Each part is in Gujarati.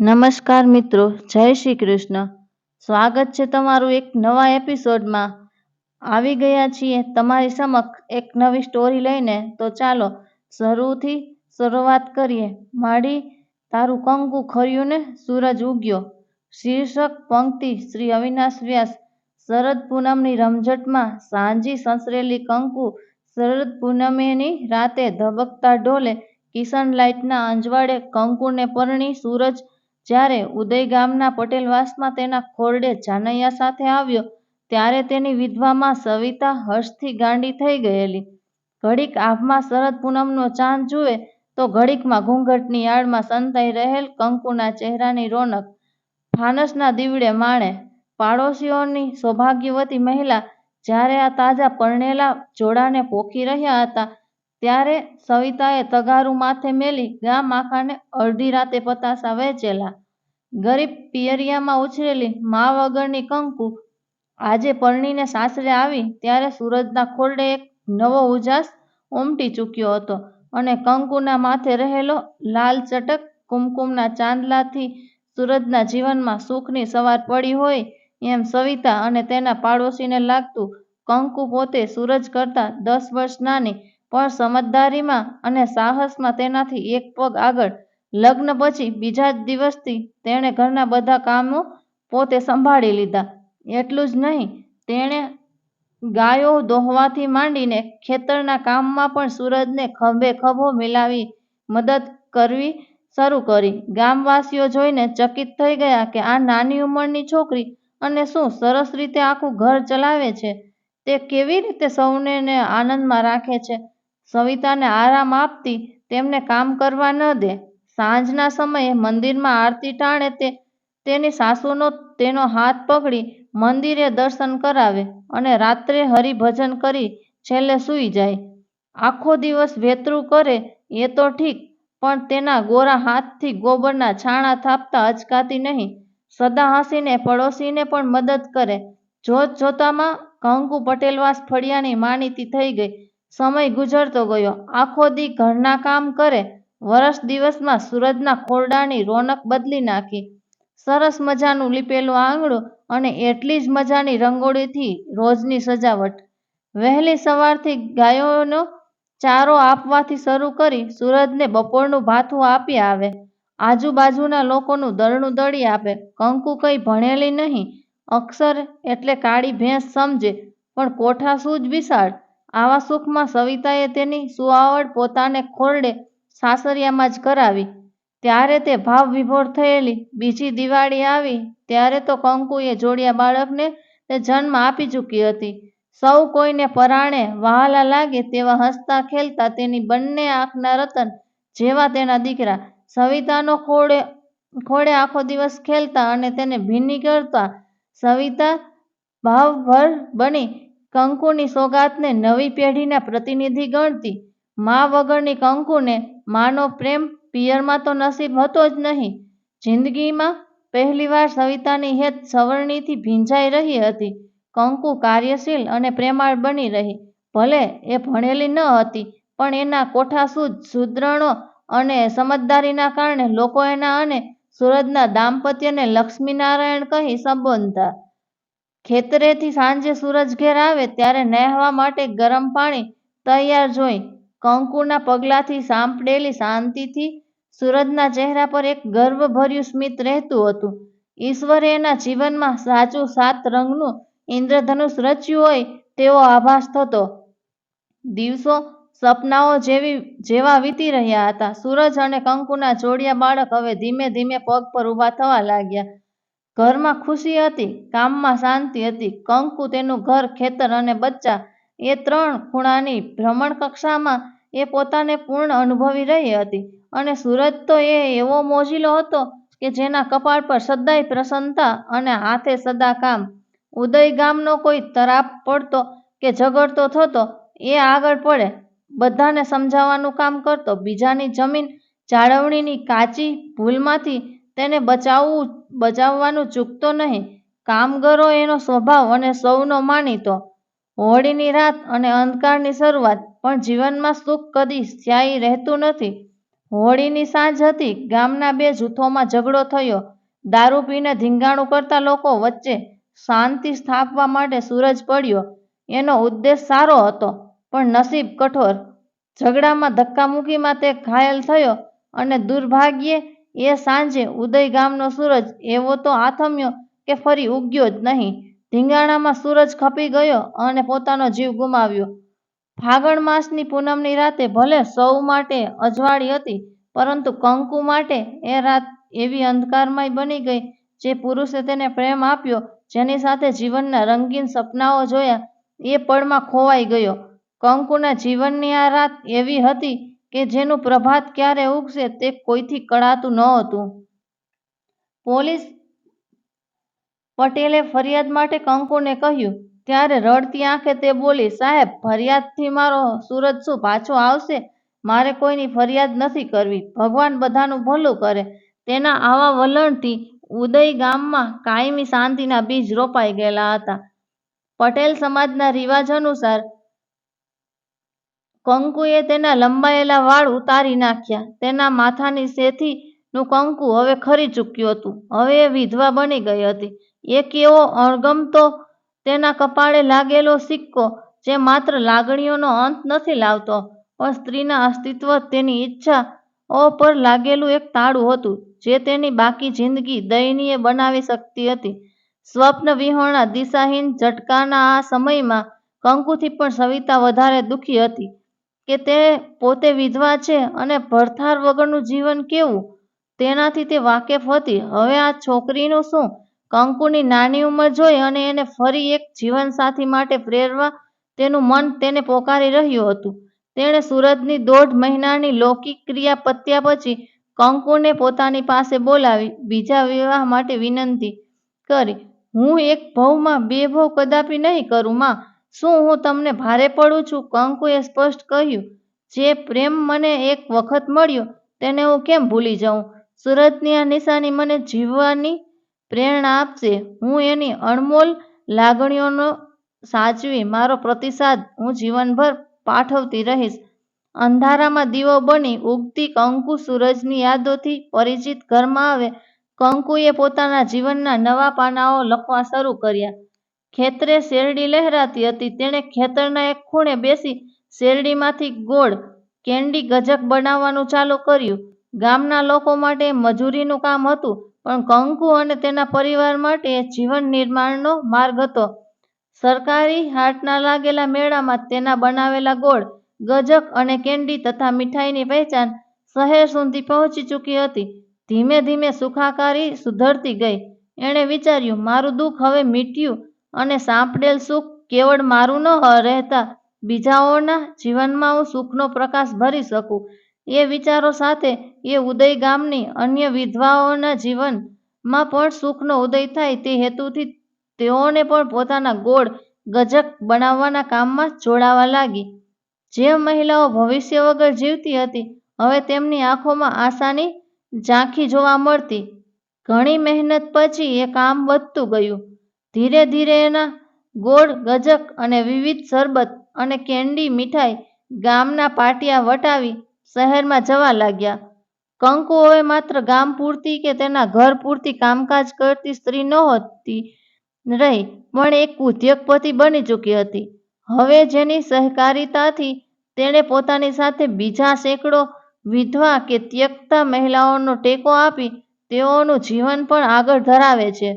નમસ્કાર મિત્રો, જય શ્રી કૃષ્ણ. સ્વાગત છે તમારું એક નવા એપિસોડમાં. આવી ગયા છીએ તમારી સમક્ષ એક નવી સ્ટોરી લઈને. તો ચાલો, શરૂથી શરૂઆત કરીએ. માડી તારું કંકુ ખર્યું ને સૂરજ ઉગ્યો. શીર્ષક પંક્તિ શ્રી અવિનાશ વ્યાસ. શરદ પૂનમની રમઝટમાં સાંજી સંસરેલી કંકુ શરદ પૂનમેની રાતે ધબકતા ઢોલે કિશન લાઇટના અંજવાળે કંકુને પરણી સૂરજ જ્યારે ઉદય ગામના પટેલવાસમાં તેના ખોરડે જાનૈયા સાથે આવ્યો, ત્યારે તેની વિધવામાં સવિતા હર્ષથી ગાંડી થઈ ગયેલી. ઘડીક આભમાં શરદ પૂનમનો ચાંદ જુએ, તો ઘડીકમાં ઘૂંઘટની આડમાં સંતાઈ રહેલ કંકુના ચહેરાની રોનક. ફાનસના દીવડે માણે, પાડોશીઓની સૌભાગ્યવતી મહિલા જ્યારે આ તાજા પરણેલા જોડાને પોખી રહ્યા હતા ત્યારે સવિતાએ તગારું માથે મેલી ગામ આખાને અડધી રાતે પતાસા વહેંચેલા. ગરીબ પિયરિયામાં ઉછરેલી મા વગરની કંકુ આજે પરણીને સાસરે આવી ત્યારે સૂરજના ખોરડે એક નવો ઉજાસ ઉમટી ચૂક્યો હતો અને કંકુના માથે રહેલો લાલ ચટક કુમકુમના ચાંદલાથી સૂરજના જીવનમાં સુખની સવાર પડી હોય એમ સવિતા અને તેના પાડોશીને લાગતું કંકુ પોતે સૂરજ કરતાં દસ વર્ષ નાની પણ સમજદારીમાં અને સાહસમાં તેનાથી એક પગ આગળ, લગ્ન પછી બીજા જ દિવસથી તેણે ઘરના બધા કામો પોતે સંભાળી લીધા. એટલું જ નહીં, તેણે ગાયો દોહવાથી માંડીને ખેતરના કામમાં પણ સૂરજને ખભે ખભો મિલાવી મદદ કરવી શરૂ કરી. ગામવાસીઓ જોઈને ચકિત થઈ ગયા કે આ નાની ઉંમરની છોકરી અને શું સરસ રીતે આખું ઘર ચલાવે છે? તે કેવી રીતે સૌને આનંદમાં રાખે છે? સવિતાને આરામ આપતી તેમને કામ કરવા ન દે. સાંજના સમયે મંદિરમાં આરતી ટાણે તે, તેની સાસુનો તેનો હાથ પકડી મંદિરે દર્શન કરાવે અને રાત્રે હરિભજન કરી છેલ્લે સૂઈ જાય. આખો દિવસ વેતરું કરે એ તો ઠીક, પણ તેના ગોરા હાથથી ગોબરના છાણા થાપતા અચકાતી નહીં. સદા હસીને પડોશીને પણ મદદ કરે. જોત જોતામાં કંકુ પટેલવાસ ફળિયાની માનીતી થઈ ગઈ. સમય ગુજરતો ગયો. આખો દી ઘરના કામ કરે, વરસ દિવસમાં સૂરજના ખોરડાની રોનક બદલી નાખી. સરસ મજાનું લીપેલું આંગણું અને એટલી જ મજાની રંગોળીથી રોજની સજાવટ. વહેલી સવારથી ગાયોનો ચારો આપવાથી શરૂ કરી સૂરજને બપોરનું ભાથું આપી આવે. આજુબાજુના લોકોનું દળનું દળી આપે. કંકુ કંઈ ભણેલી નહીં. અક્ષર એટલે કાળી ભેંસ સમજે, પણ કોઠા સૂજ વિશાળ. આવા સુખમાં સવિતાએ તેની સુવાવડ પોતાને ખોરડે સાસરિયામાં જ કરાવી. ત્યારે તે ભાવ વિભોર થયેલી બીજી દિવાળી આવી, ત્યારે તો કંકુએ જોડિયા બાળકને તે જન્મ આપી ચૂકી હતી. સૌ કોઈને પરાણે વહાલા લાગે તેવા હસતા ખેલતા તેની બંને આંખના રતન જેવા તેના દીકરા સવિતાનો ખોળે ખોડે આખો દિવસ ખેલતા અને તેને ભીની કરતા સવિતા ભાવભર બની કંકુની સોગાતને નવી પેઢીના પ્રતિનિધિ ગણતી, મા વગરની કંકુને માનો પ્રેમ પિયરમાં તો નસીબ હતો જ નહીં. જિંદગીમાં પહેલીવાર સવિતાની હેત સવરણીથી ભીંજાઈ રહી હતી. કંકુ કાર્યશીલ અને પ્રેમાળ બની રહી. ભલે એ ભણેલી ન હતી, પણ એના કોઠાસૂઝ સુદ્રણો અને સમજદારીના કારણે લોકો એના અને સૂરજના દાંપત્યને લક્ષ્મીનારાયણ કહી સંબોધતા. ખેતરેથી સાંજે સૂરજ ઘેર આવે ત્યારે નહેવા માટે ગરમ પાણી તૈયાર જોઈ કંકુના પગલાંથી સાંપડેલી શાંતિથી સૂરજના ચહેરા પર એક ગર્વભર્યું સ્મિત રહેતું હતું. ઈશ્વરે એના જીવનમાં સાચું સાત રંગનું ઇન્દ્રધનુષ રચ્યું હોય તેવો આભાસ થતો. દિવસો સપનાઓ જેવી, જેવા વીતી રહ્યા હતા. સૂરજ અને કંકુના જોડિયા બાળક હવે ધીમે ધીમે પગ પર ઊભા થવા લાગ્યા. ઘરમાં ખુશી હતી, કામમાં શાંતિ હતી, કંકુ તેનું ઘર, ખેતર અને બચ્ચા એ ત્રણ ખૂણાની ભ્રમણ કક્ષામાં એ પોતાને પૂર્ણ અનુભવી રહી હતી. અને સૂરજ તો એ એવો મોજીલો હતો કે જેના કપાળ પર સદાય પ્રસન્નતા અને હાથે સદા કામ. ઉદય ગામનો કોઈ તરાપ પડતો કે ઝઘડતો થતો એ આગળ પડે. બધાને સમજાવવાનું કામ કરતો. બીજાની જમીન જાળવણીની કાચી ભૂલમાંથી તેને બચાવવું બચાવવાનું ચૂકતો નહીં. કામગરો એનો સ્વભાવ અને સૌનો માનીતો. હોળીની રાત અને અંધકારની શરૂઆત, પણ જીવનમાં સુખ કદી સ્થાયી રહેતું નથી. હોળીની સાંજ હતી, ગામના બે જૂથોમાં ઝઘડો થયો. દારૂ પીને ધીંગાણું કરતા લોકો વચ્ચે શાંતિ સ્થાપવા માટે સૂરજ પડ્યો. એનો ઉદ્દેશ સારો હતો, પણ નસીબ કઠોર. ઝઘડામાં ધક્કામુક્કીમાં તે ઘાયલ થયો અને દુર્ભાગ્યે એ સાંજે ઉદય ગામનો સૂરજ એવો તો આથમ્યો કે ફરી ઉગ્યો જ નહીં. ધીંગાણામાં સૂરજ ખપી ગયો અને પોતાનો જીવ ગુમાવ્યો. ફાગણ માસની પૂનમની રાતે ભલે સૌ માટે અજવાળી હતી, પરંતુ કંકુ માટે એ રાત એવી અંધકારમય બની ગઈ જે પુરુષે તેને પ્રેમ આપ્યો, જેની સાથે જીવનના રંગીન સપનાઓ જોયા, એ પળમાં ખોવાઈ ગયો. કંકુના જીવનની આ રાત એવી હતી કે જેનું પ્રભાત ક્યારે ઉગશે તે કોઈથી કળાતું હતું. પોલીસ પટેલે ફરિયાદ માટે કંકુને કહ્યું, ત્યારે રડતી આંખે તે બોલી, સાહેબ, ફરિયાદથી મારો સુરત શું પાછો આવશે? મારે કોઈની ફરિયાદ નથી કરવી. ભગવાન બધાનું ભલું કરે. તેના આવા વલણથી ઉદય ગામમાં કાયમી શાંતિના બીજ રોપાઈ ગયેલા હતા. પટેલ સમાજના રિવાજ અનુસાર કંકુએ તેના લંબાયેલા વાળ ઉતારી નાખ્યા. તેના માથાની શેથીનું કંકુ હવે ખરી ચૂક્યું હતું. હવે એ વિધવા બની ગઈ હતી. એક એવો અણગમતો તેના કપાળે લાગેલો સિક્કો જે માત્ર લાગણીઓનો અંત નથી લાવતો, પણ સ્ત્રીના અસ્તિત્વ તેની ઈચ્છાઓ પર લાગેલું એક તાળું હતું, જે તેની બાકી જિંદગી દયનીય બનાવી શકતી હતી. સ્વપ્ન વિહોણા દિશાહીન ઝટકાના આ સમયમાં કંકુથી પણ સવિતા વધારે દુઃખી હતી. કે તે પોતે વિધવા છે અને ભરથાર વગરનું જીવન કેવું? તેનાથી તે વાકેફ હતી. હવે આ છોકરીનું શું? કંકુની નાની ઉંમર જોઈ અને એને ફરી એક જીવનસાથી માટે પ્રેરવા તેનું મન તેને પોકારી રહ્યું હતું. તેણે સુરતની દોઢ મહિનાની લૌકિક ક્રિયા પત્યા પછી કંકુને પોતાની પાસે બોલાવી, બીજા વિવાહ માટે વિનંતી કરી. હું એક ભવમાં બે ભવ કદાપી નહીં કરું, માં. શું હું તમને ભારે પડું છું? કંકુએ સ્પષ્ટ કહ્યું, જે પ્રેમ મને એક વખત મળ્યો, તેને હું કેમ ભૂલી જાઉં? સુરતની આ નિશાની મને જીવવાની પ્રેરણા આપશે. હું એની અણમોલ લાગણીઓનો સાચવી, મારો પ્રતિસાદ હું જીવનભર પાઠવતી રહીશ. અંધારામાં દીવો બની ઉગતી કંકુ સૂરજની યાદોથી પરિચિત ઘરમાં આવે. કંકુએ પોતાના જીવનના નવા પાનાઓ લખવા શરૂ કર્યા. ખેતરે શેરડી લહેરાતી હતી. તેણે ખેતરના એક ખૂણે બેસી શેરડીમાંથી ગોળ, કેન્ડી, ગજક બનાવવાનું ચાલુ કર્યું. ગામના લોકો માટે મજૂરીનું કામ હતું, પણ કંકુ અને તેના પરિવાર માટે જીવન નિર્માણનો માર્ગ હતો. સરકારી હાટના લાગેલા મેળામાં તેના બનાવેલા ગોળ, ગજક અને કેન્ડી તથા મીઠાઈની પહેચાન શહેર સુધી પહોંચી ચૂકી હતી. ધીમે ધીમે સુખાકારી સુધરતી ગઈ. એણે વિચાર્યું, મારું દુઃખ હવે મીટ્યું અને સાંપડેલ સુખ કેવળ મારું ન રહેતા બીજાઓના જીવનમાં હું સુખનો પ્રકાશ ભરી શકું. એ વિચારો સાથે એ ઉદય ગામની અન્ય વિધવાઓના જીવનમાં પણ સુખનો ઉદય થાય તે હેતુથી તેઓને પણ પોતાના ગોળ ગજક બનાવવાના કામમાં જોડાવા લાગી. જે મહિલાઓ ભવિષ્ય વગર જીવતી હતી, હવે તેમની આંખોમાં આશાની ઝાંખી જોવા મળતી. ઘણી મહેનત પછી એ કામ વધતું ગયું. ધીરે ધીરે એના ગોળ, ગજક અને વિવિધ શરબત અને કેન્ડી મીઠાઈ ગામના પાટિયા વટાવી શહેરમાં જવા લાગ્યા. કંકુ હવે માત્ર ગામ પૂરતી કે તેના ઘર પૂરતી કામકાજ કરતી સ્ત્રી નહોતી રહી, પણ એક ઉદ્યોગપતિ બની ચૂકી હતી. હવે જેની સહકારિતાથી તેણે પોતાની સાથે બીજા સેંકડો વિધવા કે ત્યક્તા મહિલાઓનો ટેકો આપી તેઓનું જીવન પણ આગળ ધરાવે છે.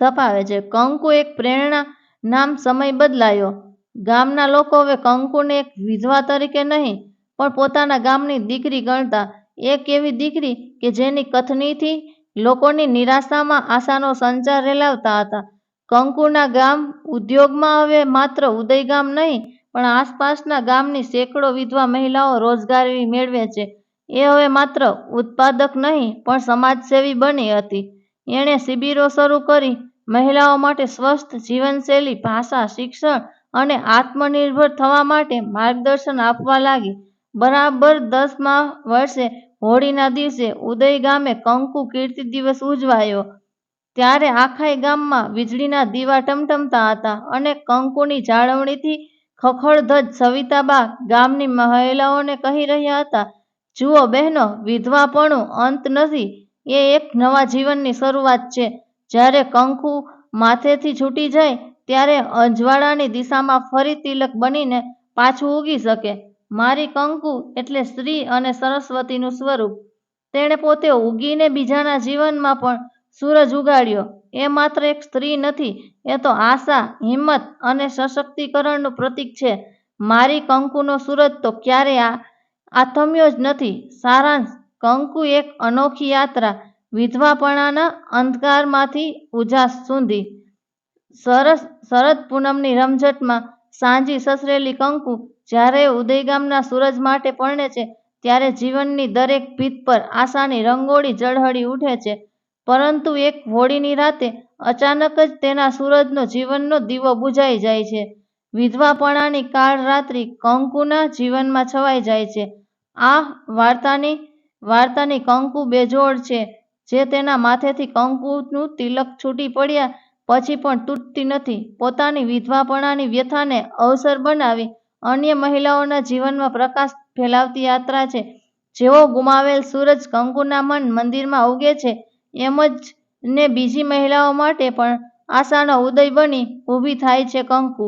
ધપાવે છે. કંકુ એક પ્રેરણા નામ સમય બદલાયો. ગામના લોકો હવે કંકુને એક વિધવા તરીકે નહીં, પણ પોતાના ગામની દીકરી ગણતા. એક એવી દીકરી કે જેની કથનીથી લોકોની નિરાશામાં આશાનો સંચાર રેલાવતા હતા. કંકુના ગામ ઉદ્યોગમાં હવે માત્ર ઉદય ગામ નહીં, પણ આસપાસના ગામની સેંકડો વિધવા મહિલાઓ રોજગારી મેળવે છે. એ હવે માત્ર ઉત્પાદક નહીં, પણ સમાજસેવી બની હતી. એણે શિબિરો શરૂ કરી મહિલાઓ માટે સ્વસ્થ જીવનશૈલી, ભાષા, શિક્ષણ અને આત્મનિર્ભર થવા માટે માર્ગદર્શન આપવા લાગી. બરાબર દસમા વર્ષે હોળીના દિવસે ઉદય ગામે કંકુ કીર્તિ દિવસ ઉજવાયો. ત્યારે આખાય ગામમાં વીજળીના દીવા ટમટમતા હતા અને કંકુની જાળવણીથી ખખડધજ સવિતાબા ગામની મહિલાઓને કહી રહ્યા હતા, જુઓ બહેનો, વિધવાપણું અંત નથી. એ એક નવા જીવનની શરૂઆત છે. જ્યારે કંકુ માથેથી છૂટી જાય, ત્યારે અજવાળાની દિશામાં ફરી તિલક બનીને પાછું ઉગી શકે. મારી કંકુ એટલે સ્ત્રી અને સરસ્વતીનું સ્વરૂપ. તેણે પોતે ઉગીને બીજાના જીવનમાં પણ સૂરજ ઉગાડ્યો. એ માત્ર એક સ્ત્રી નથી, એ તો આશા, હિંમત અને સશક્તિકરણનું પ્રતીક છે. મારી કંકુનો સૂરજ તો ક્યારેય આ આથમ્યો જ નથી. સારાંશ કંકુ એક અનોખી યાત્રા વિધવાપણાના અંધકારમાંથી ઉજાસ સુધી. સરસ, શરદ પૂનમની રમઝટમાં સાંજી સસરેલી કંકુ જ્યારે ઉદયગામના સૂરજ માટે પરણે છે, ત્યારે જીવનની દરેક ભીત પર આશાની રંગોળી ઝળહળી ઉઠે છે. પરંતુ એક હોળીની રાતે અચાનક જ તેના સૂરજનો જીવનનો દીવો બુઝાઈ જાય છે. વિધવાપણાની કાળ રાત્રિ કંકુના જીવનમાં છવાઈ જાય છે. આ વાર્તાની વાર્તાની કંકુ બેજોડ છે. જે તેના માથેથી કંકુનું તિલક છૂટી પડ્યા પછી પણ તૂટતી નથી. પોતાની વિધવાપણાની વ્યથાને અવસર બનાવી અન્ય મહિલાઓના જીવનમાં પ્રકાશ ફેલાવતી યાત્રા છે. જેવો ગુમાવેલ સૂરજ કંકુના મન મંદિરમાં ઉગે છે, એમ જ ને બીજી મહિલાઓ માટે પણ આશાનો ઉદય બની ઊભી થાય છે કંકુ.